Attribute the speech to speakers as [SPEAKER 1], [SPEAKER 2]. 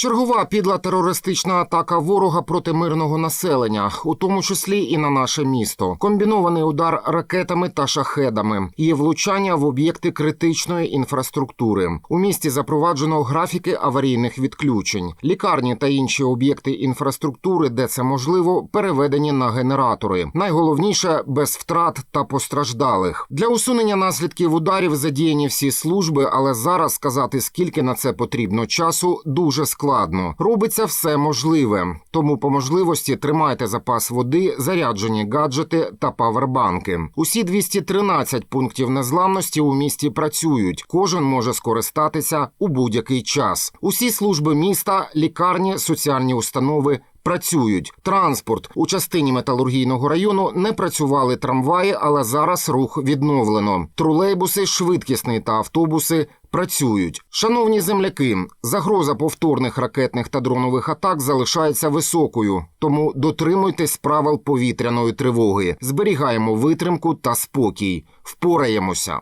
[SPEAKER 1] Чергова підла терористична атака ворога проти мирного населення, у тому числі і на наше місто. Комбінований удар ракетами та шахедами. Є влучання в об'єкти критичної інфраструктури. У місті запроваджено графіки аварійних відключень. Лікарні та інші об'єкти інфраструктури, де це можливо, переведені на генератори. Найголовніше без втрат та постраждалих. Для усунення наслідків ударів задіяні всі служби, але зараз сказати скільки на це потрібно часу дуже складно. Робиться все можливе. Тому по можливості тримайте запас води, заряджені гаджети та павербанки. Усі 213 пунктів незламності у місті працюють. Кожен може скористатися у будь-який час. Усі служби міста, лікарні, соціальні установи. Працюють транспорт у частині металургійного району не працювали трамваї, але зараз рух відновлено. Тролейбуси, швидкісний та автобуси працюють. Шановні земляки, загроза повторних ракетних та дронових атак залишається високою, тому дотримуйтесь правил повітряної тривоги, зберігаємо витримку та спокій. Впораємося.